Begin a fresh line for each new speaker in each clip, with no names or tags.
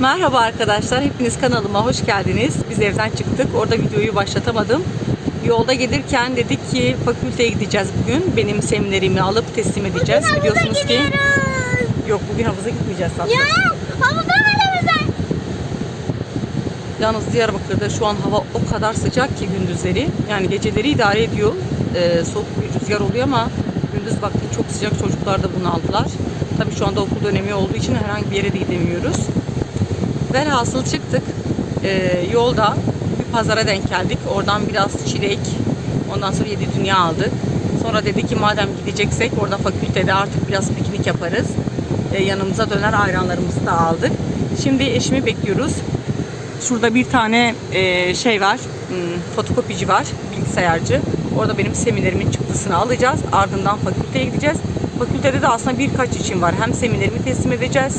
Merhaba arkadaşlar, hepiniz kanalıma hoş geldiniz. Biz evden çıktık, orada videoyu başlatamadım. Yolda gelirken dedik ki fakülteye gideceğiz bugün. Benim seminerimi alıp teslim edeceğiz. Biliyorsunuz ki yok bugün havuza gitmeyeceğiz tatlım.
Ya havuzdan aramıza.
Yalnız Diyarbakır'da şu an hava o kadar sıcak ki gündüzleri. Yani geceleri idare ediyor. Ee, soğuk bir rüzgar oluyor ama gündüz vakti çok sıcak çocuklar da bunu aldılar. Tabii şu anda okul dönemi olduğu için herhangi bir yere de gidemiyoruz. Velhasıl çıktık. Ee, yolda bir pazara denk geldik. Oradan biraz çilek, ondan sonra yedi dünya aldık. Sonra dedi ki madem gideceksek orada fakültede artık biraz piknik yaparız. Ee, yanımıza döner ayranlarımızı da aldık. Şimdi eşimi bekliyoruz. Şurada bir tane e, şey var, hmm, fotokopici var, bilgisayarcı. Orada benim seminerimin çıktısını alacağız. Ardından fakülteye gideceğiz. Fakültede de aslında birkaç için var. Hem seminerimi teslim edeceğiz.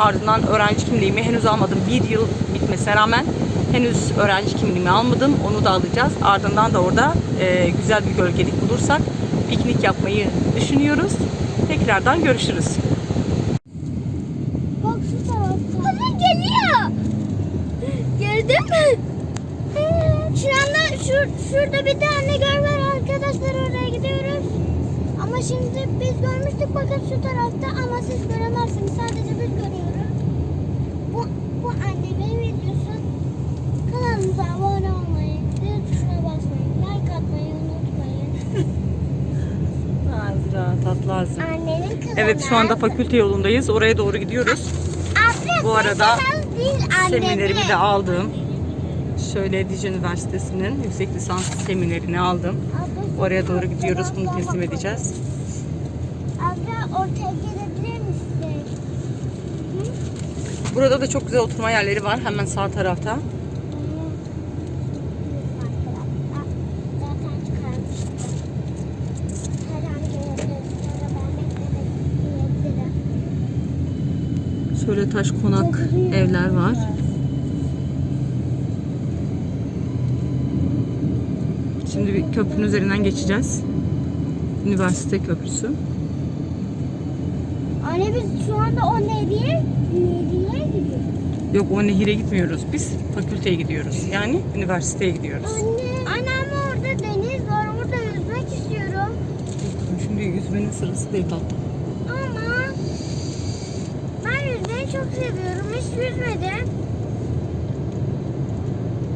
Ardından öğrenci kimliğimi henüz almadım. Bir yıl bitmesine rağmen henüz öğrenci kimliğimi almadım. Onu da alacağız. Ardından da orada e, güzel bir gölgelik bulursak piknik yapmayı düşünüyoruz. Tekrardan görüşürüz.
Bak şu tarafta. Hadi geliyor. Gördün mü? Şurada, şur, şurada bir tane göl var arkadaşlar oraya gidiyoruz. Ama şimdi biz görmüştük bakın şu tarafta ama siz göremezsiniz sadece biz görüyoruz. Bu, bu annemin videosu. Kanalımıza abone olmayı, zil tuşuna basmayı, like atmayı unutmayın.
Azra, tatlı Azra.
Annenin kanalı.
Evet şu anda fakülte yolundayız. Oraya doğru gidiyoruz. Bu arada. Seminerimi de aldım. Şöyle Dicle Üniversitesi'nin yüksek lisans seminerini aldım. Oraya doğru gidiyoruz. Bunu teslim edeceğiz.
Abla ortaya gelebilir misin?
Burada da çok güzel oturma yerleri var. Hemen sağ tarafta.
Zaten çıkarmıştım. Her an gelebilir. Sonra ben beklemek diyebilirim.
Şöyle taş konak evler var. Şimdi bir köprünün üzerinden geçeceğiz. Üniversite köprüsü.
Anne biz şu anda o nehriye, nehriye gidiyoruz.
Yok o nehire gitmiyoruz. Biz fakülteye gidiyoruz. Yani üniversiteye gidiyoruz.
Anne. Anne ama orada deniz var. Orada yüzmek istiyorum.
Şimdi yüzmenin sırası değil tatlım.
Ama ben yüzmeyi çok seviyorum. Hiç yüzmedim.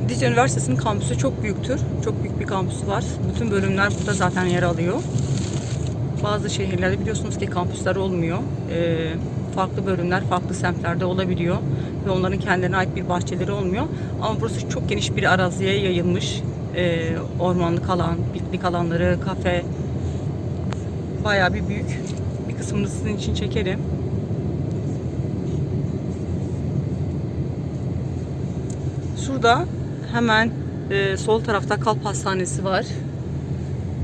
Dicle Üniversitesi'nin kampüsü çok büyüktür. Çok büyük bir kampüsü var. Bütün bölümler burada zaten yer alıyor. Bazı şehirlerde biliyorsunuz ki kampüsler olmuyor. Ee, farklı bölümler farklı semtlerde olabiliyor. Ve onların kendilerine ait bir bahçeleri olmuyor. Ama burası çok geniş bir araziye yayılmış. Ee, ormanlık alan, piknik alanları, kafe. Bayağı bir büyük. Bir kısmını sizin için çekerim. Şurada hemen e, sol tarafta kalp hastanesi var.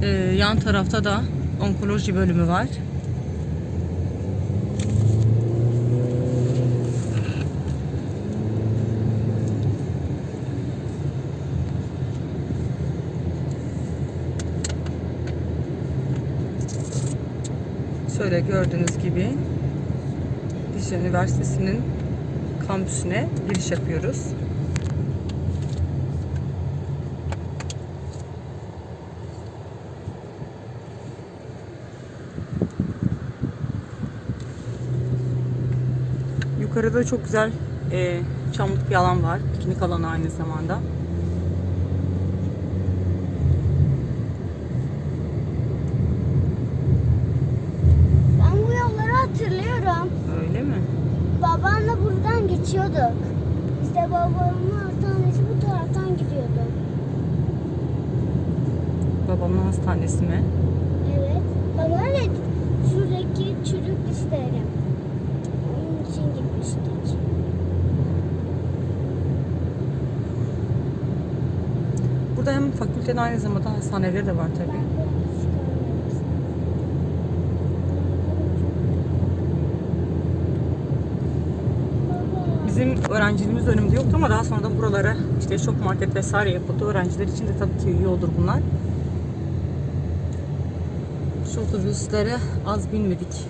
E, yan tarafta da onkoloji bölümü var. Şöyle gördüğünüz gibi Dicle Üniversitesi'nin kampüsüne giriş yapıyoruz. Yukarıda çok güzel e, çamlık bir alan var. Piknik alanı aynı zamanda.
Ben bu yolları hatırlıyorum.
Öyle mi?
Babanla buradan geçiyorduk. İşte babamın hastanesi bu taraftan gidiyordu.
Babamın hastanesi mi? Fakültenin aynı zamanda hastaneleri de var tabii. Bizim öğrenciliğimiz döneminde yoktu ama daha sonradan buralara işte çok market vesaire yapıldı. Öğrenciler için de tabii ki iyi olur bunlar. Şu otobüslere az binmedik.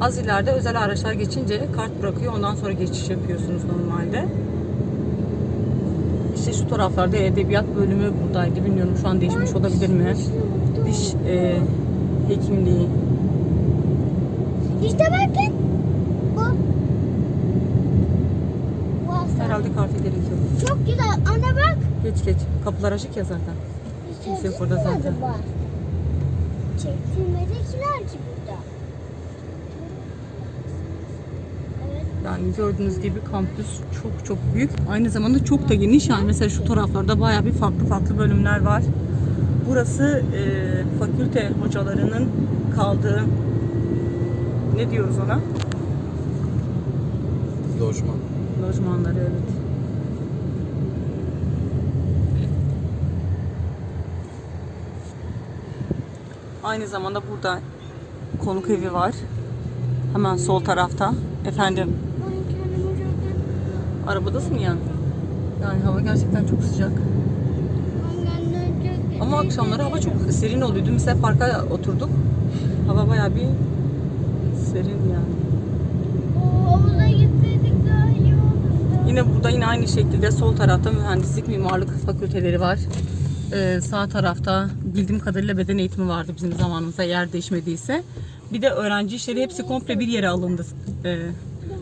Az ileride özel araçlar geçince kart bırakıyor. Ondan sonra geçiş yapıyorsunuz normalde. İşte şu taraflarda edebiyat bölümü buradaydı. Bilmiyorum şu an değişmiş olabilir mi? Diş e, hekimliği.
İşte bakın. Bu. Bu hastane.
Herhalde kartı gerekiyor.
Çok güzel. Anne bak.
Geç geç. Kapılar açık ya zaten. Kimse yok burada zaten.
Çektirmedikiler ki burada. Evet.
Yani gördüğünüz gibi kampüs çok çok büyük. Aynı zamanda çok da geniş. Yani mesela şu taraflarda bayağı bir farklı farklı bölümler var. Burası e, fakülte hocalarının kaldığı ne diyoruz ona?
Lojman.
Lojmanları evet. Aynı zamanda burada konuk evi var. Hemen sol tarafta. Efendim Arabadasın ya. Yani hava gerçekten çok sıcak. Ama akşamları hava çok serin oluyor. Dün mesela parka oturduk. Hava bayağı bir serin yani.
Havuza gitseydik daha iyi olurdu.
Yine burada yine aynı şekilde sol tarafta mühendislik mimarlık fakülteleri var. Ee, sağ tarafta bildiğim kadarıyla beden eğitimi vardı bizim zamanımızda yer değişmediyse. Bir de öğrenci işleri hepsi komple bir yere alındı. Ee,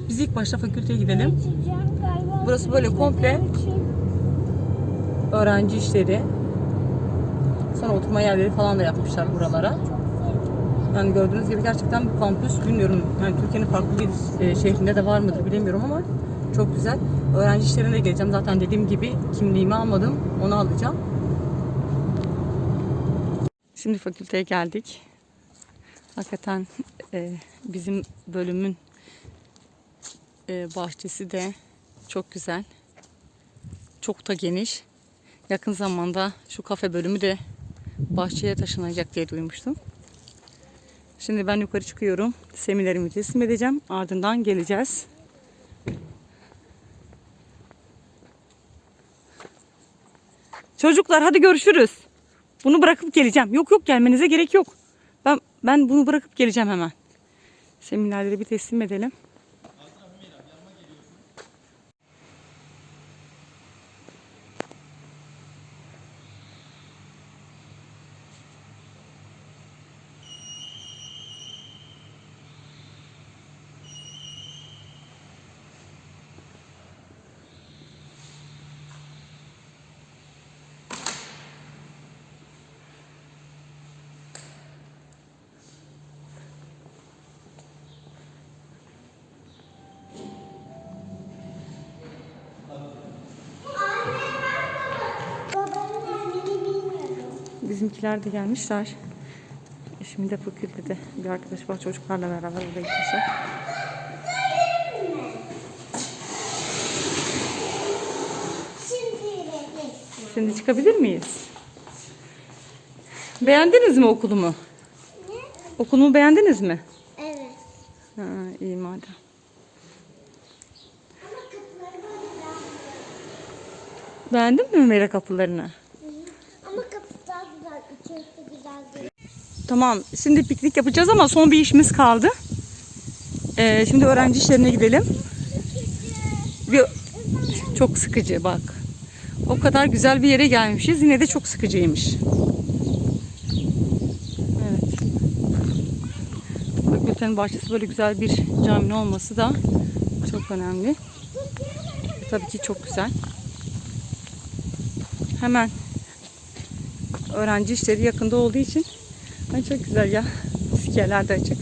biz ilk başta fakülteye gidelim. Burası böyle komple öğrenci işleri. Sonra oturma yerleri falan da yapmışlar buralara. Yani gördüğünüz gibi gerçekten bu kampüs bilmiyorum yani Türkiye'nin farklı bir e, şehrinde de var mıdır bilemiyorum ama çok güzel. Öğrenci işlerine geleceğim. Zaten dediğim gibi kimliğimi almadım. Onu alacağım. Şimdi fakülteye geldik. Hakikaten e, bizim bölümün e, bahçesi de çok güzel. Çok da geniş. Yakın zamanda şu kafe bölümü de bahçeye taşınacak diye duymuştum. Şimdi ben yukarı çıkıyorum. Seminerimi teslim edeceğim. Ardından geleceğiz. Çocuklar hadi görüşürüz. Bunu bırakıp geleceğim. Yok yok gelmenize gerek yok. Ben ben bunu bırakıp geleceğim hemen. Seminerleri bir teslim edelim. Bizimkiler de gelmişler. Şimdi de fakültede bir arkadaş var çocuklarla beraber oraya gitmişler.
Şimdi
çıkabilir miyiz? Beğendiniz mi okulumu? Okulumu beğendiniz mi?
Evet.
Ha, iyi madem. Beğendin mi Mera kapılarını?
Ama kapısı daha güzel. İçerisi güzel değil.
Tamam. Şimdi piknik yapacağız ama son bir işimiz kaldı. Ee, şimdi öğrenci işlerine gidelim. Çok sıkıcı bak. O kadar güzel bir yere gelmişiz. Yine de çok sıkıcıymış. Evet. Fakültenin bahçesi böyle güzel bir caminin olması da çok önemli. Tabii ki çok güzel. Hemen öğrenci işleri yakında olduğu için Ay çok güzel ya. İskeleler de açık.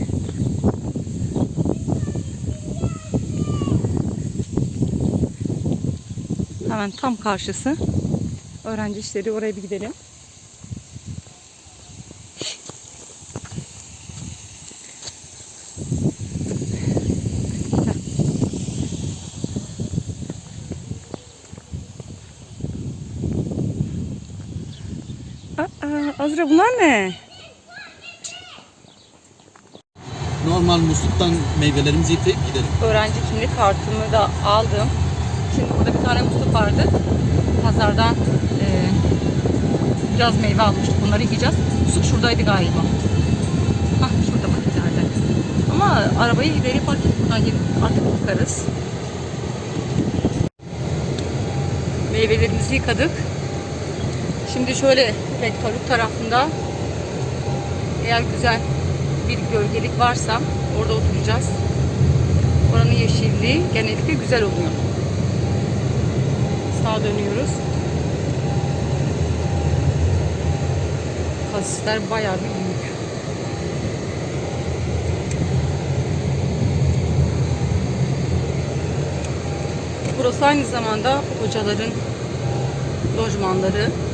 Hemen tam karşısı. Öğrenci işleri oraya bir gidelim. Aa, Azra bunlar ne?
Normal musluktan meyvelerimizi yıkayıp gidelim.
öğrenci kimlik kartımı da aldım. Şimdi burada bir tane musluk vardı. Pazardan e, biraz meyve almıştık. Bunları yiyeceğiz. Musluk şuradaydı galiba. Hah şurada bak ileride. Ama Ama arabayı ileri park edip buradan gelip artık bakarız. Meyvelerimizi yıkadık. Şimdi şöyle Petkaruk tarafında eğer güzel bir gölgelik varsa orada oturacağız. Oranın yeşilliği genellikle güzel oluyor. Sağa dönüyoruz. Kasisler bayağı bir büyük. Burası aynı zamanda hocaların lojmanları.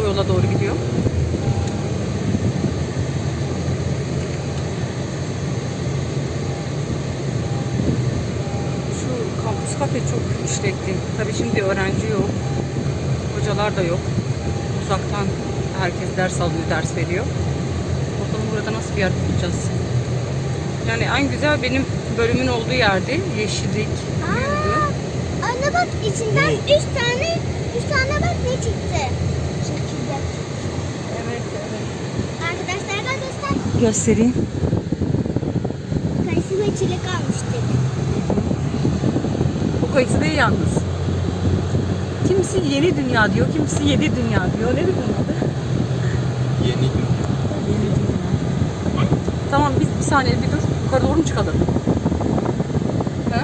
O yola doğru gidiyor. Şu kampüs kafe çok işlekli. Tabii şimdi öğrenci yok. Hocalar da yok. Uzaktan herkes ders alıyor, ders veriyor. Bakalım burada nasıl bir yer bulacağız. Yani en güzel benim bölümün olduğu yerde yeşillik.
Aa, anne bak içinden üç tane, üç tane bak ne çıktı. Çekirdek.
Evet, evet.
Arkadaşlarına göster.
Göstereyim.
Kayısı ve çilek almıştık.
Bu kayısı değil yalnız. Kimisi yeni dünya diyor, kimisi yedi dünya diyor. Ne bunun adı?
Yeni gün.
Yeni dünya. Tamam biz bir saniye bir dur. Yukarı doğru mu çıkalım? Ha?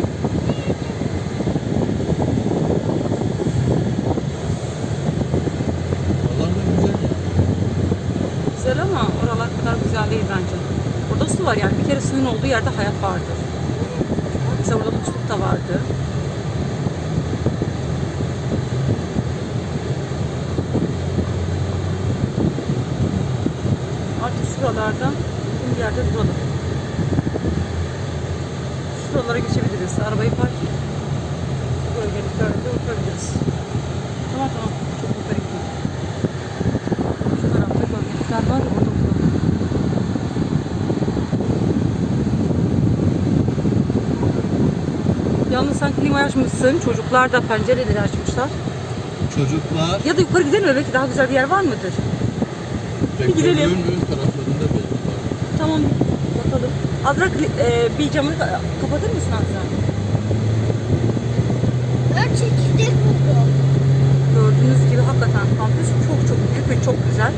Oralar da güzel ya.
Güzel ama oralar kadar güzel değil bence. Burada su var yani bir kere suyun olduğu yerde hayat vardır. Mesela burada musluk da vardı. Artık şuralardan bir yerde duralım. Şuralara geçebiliriz. Arabayı park bu bölgeliklerde oturabiliriz. Tamam tamam. Çok yukarı gidiyor. Şu tarafta gölgelikler var ya orada oturalım. Yalnız sen klimayı açmışsın. Çocuklar da pencereleri açmışlar.
Çocuklar
Ya da yukarı gidelim mi? Belki daha güzel bir yer var mıdır? gidelim.
Petrolün ön taraflarında belli var.
Tamam bakalım. Azra e, bir camı ka- kapatır mısın Azra?
Ben çekirdek buldum.
Gördüğünüz gibi hakikaten kampüs çok çok büyük ve çok güzel.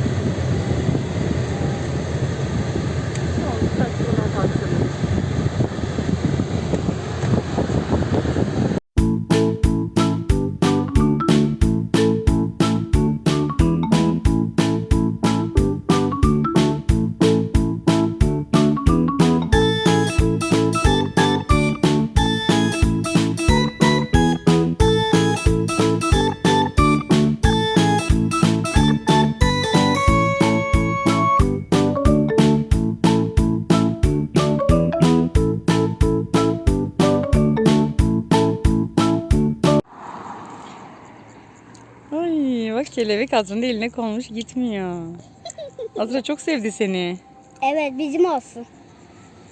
Kelebek Azra'nın eline konmuş gitmiyor. Azra çok sevdi seni.
Evet bizim olsun.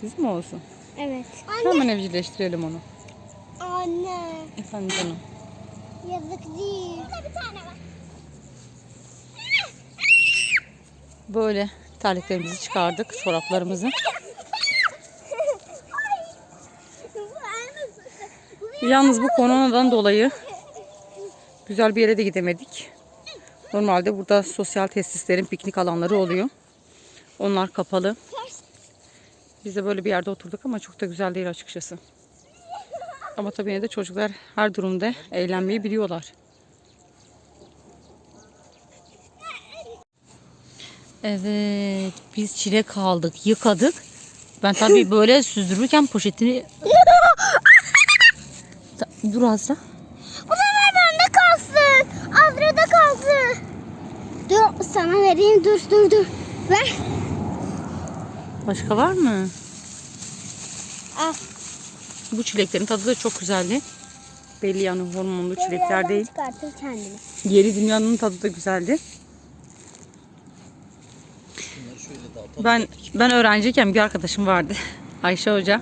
Bizim mi olsun?
Evet.
Hemen evcilleştirelim onu.
Anne.
Efendim canım.
Yazık değil. Burada bir tane var.
Böyle terliklerimizi çıkardık, çoraplarımızı. Yalnız bu koronadan dolayı güzel bir yere de gidemedik. Normalde burada sosyal tesislerin piknik alanları oluyor. Onlar kapalı. Biz de böyle bir yerde oturduk ama çok da güzel değil açıkçası. Ama tabii yine de çocuklar her durumda eğlenmeyi biliyorlar. Evet, biz çilek aldık, yıkadık. Ben tabii böyle süzdürürken poşetini... Dur Azra.
Sana vereyim dur dur dur. Ver.
Başka var mı?
Al.
Bu çileklerin tadı da çok güzeldi. Belli yani hormonlu çilekler değil.
Çıkartır kendini.
Yeri dünyanın tadı da güzeldi. Ben ben öğrenciyken bir arkadaşım vardı. Ayşe Hoca.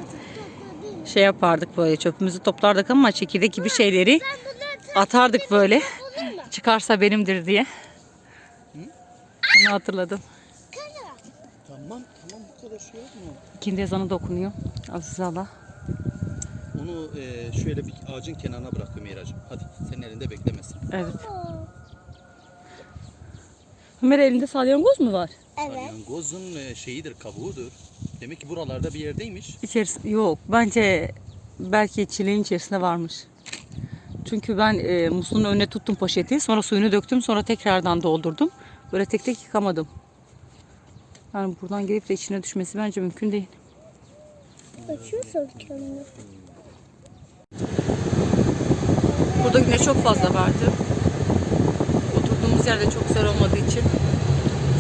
Şey yapardık böyle çöpümüzü toplardık ama çekirdek gibi şeyleri atardık böyle. Çıkarsa benimdir diye. Onu hatırladım.
Tamam tamam bu kadar. şey yapma.
İkindi ezanı da okunuyor. Aziz Allah.
Onu e, şöyle bir ağacın kenarına bırakıyor Miracığım. Hadi senin elinde beklemesin.
Evet. Ömer elinde salyangoz mu var?
Evet.
Salyangozun e, şeyidir, kabuğudur. Demek ki buralarda bir yerdeymiş.
İçerisi yok. Bence belki çileğin içerisinde varmış. Çünkü ben e, musluğun önüne tuttum poşeti. Sonra suyunu döktüm. Sonra tekrardan doldurdum. Böyle tek tek yıkamadım. Yani buradan gelip de içine düşmesi bence mümkün değil.
Açıyorsun kendini.
Burada güneş çok fazla vardı. Oturduğumuz yerde çok güzel olmadığı için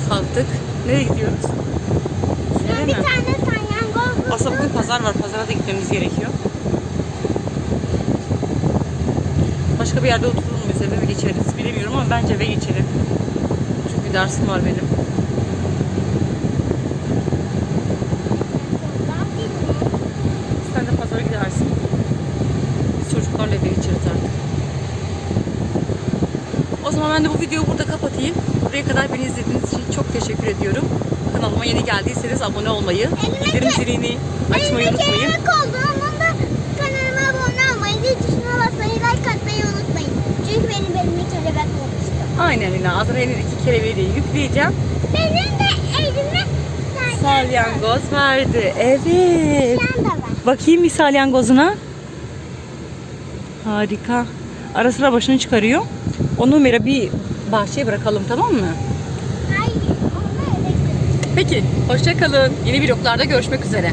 kalktık. Nereye gidiyoruz? Eve
Bir
mi?
tane salyangoz
Aslında bugün pazar var. Pazara da gitmemiz gerekiyor. Başka bir yerde oturur muyuz? Eve mi geçeriz? Bilemiyorum ama bence eve geçelim. Çünkü dersim var benim. Sen de pazara gidersin. Biz çocuklarla eve geçeriz artık. O zaman ben de bu videoyu burada kapatayım. Buraya kadar beni izlediğiniz için çok teşekkür ediyorum. Kanalıma yeni geldiyseniz abone olmayı, bildirim zilini açmayı unutmayın.
kelebek oldu ama da kanalıma abone olmayı, zil tuşuna basmayı, like atmayı unutmayın. Çünkü benim elimde kelebek olmuştu.
Aynen öyle. Adına elindeki kelebeği de yükleyeceğim.
Benim de elime
Salyangoz verdi. Evet.
De var.
Bakayım bir salyangozuna. Harika. Ara sıra başını çıkarıyor. Onu Mera bir bahçeye bırakalım tamam mı?
Hayır,
Peki. Hoşça kalın. Yeni vloglarda görüşmek üzere.